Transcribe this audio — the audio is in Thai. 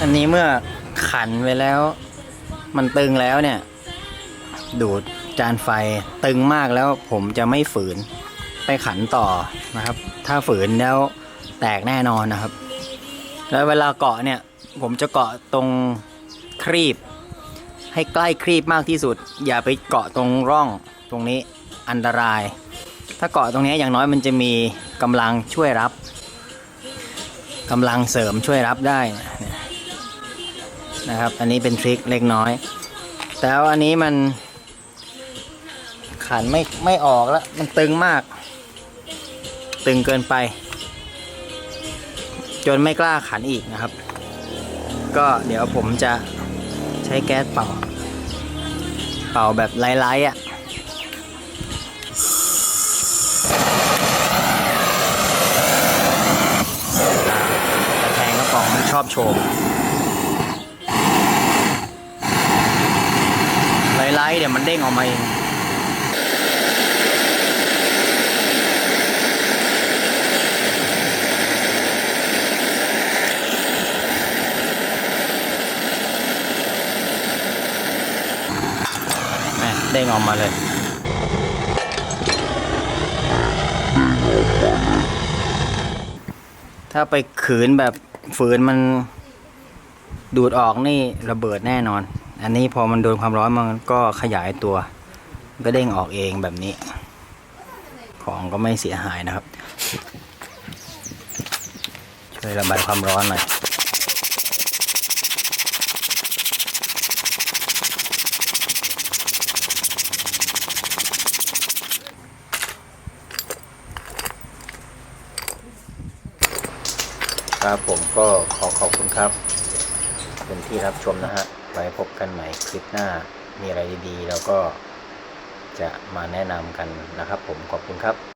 อันนี้เมื่อขันไว้แล้ว มันตึงแล้วเนี่ย ดูดจานไฟตึงมากแล้วผมจะไม่ฝืนไปขันต่อนะครับ ถ้าฝืนแล้วแตกแน่นอนนะครับ แล้วเวลาเกาะเนี่ย ผมจะเกาะตรงครีบ ให้ใกล้ครีบมากที่สุด อย่าไปเกาะตรงร่องตรงนี้อันตราย ถ้าเกาะตรงนี้อย่างน้อยมันจะมีกำลังช่วยรับกำลังเสริมช่วยรับได้เนี่ย นะครับ อันนี้เป็นทริคเล็กน้อยแต่วอันนี้มัน ขันไม่ไม่ออกแล้ว มันตึงมาก ตึงเกินไป จนไม่กล้าขันอีกนะครับ ก็เดี๋ยวผมจะใช้แก๊สเป่า เป่าแบบไล่ๆอะตะแคงกระป๋องมันชอบโชว์ ไล่เดี๋ยวมันเด้งออกมาเองแม่เด้งออกมาเลยถ้าไปขืนแบบฝืนมันดูดออกนี่ระเบิดแน่นอน อันนี้พอมันโดนความร้อนมันก็ขยายตัว ก็เด้งออกเองแบบนี้ ของก็ไม่เสียหายนะครับ ช่วยระบายความร้อนหน่อยครับผมก็ขอขอบคุณครับเป็นที่รับชมนะฮะ ไว้พบกันใหม่คลิปหน้ามีอะไรดีๆ แล้วก็จะมาแนะนำกันนะครับผมขอบคุณครับ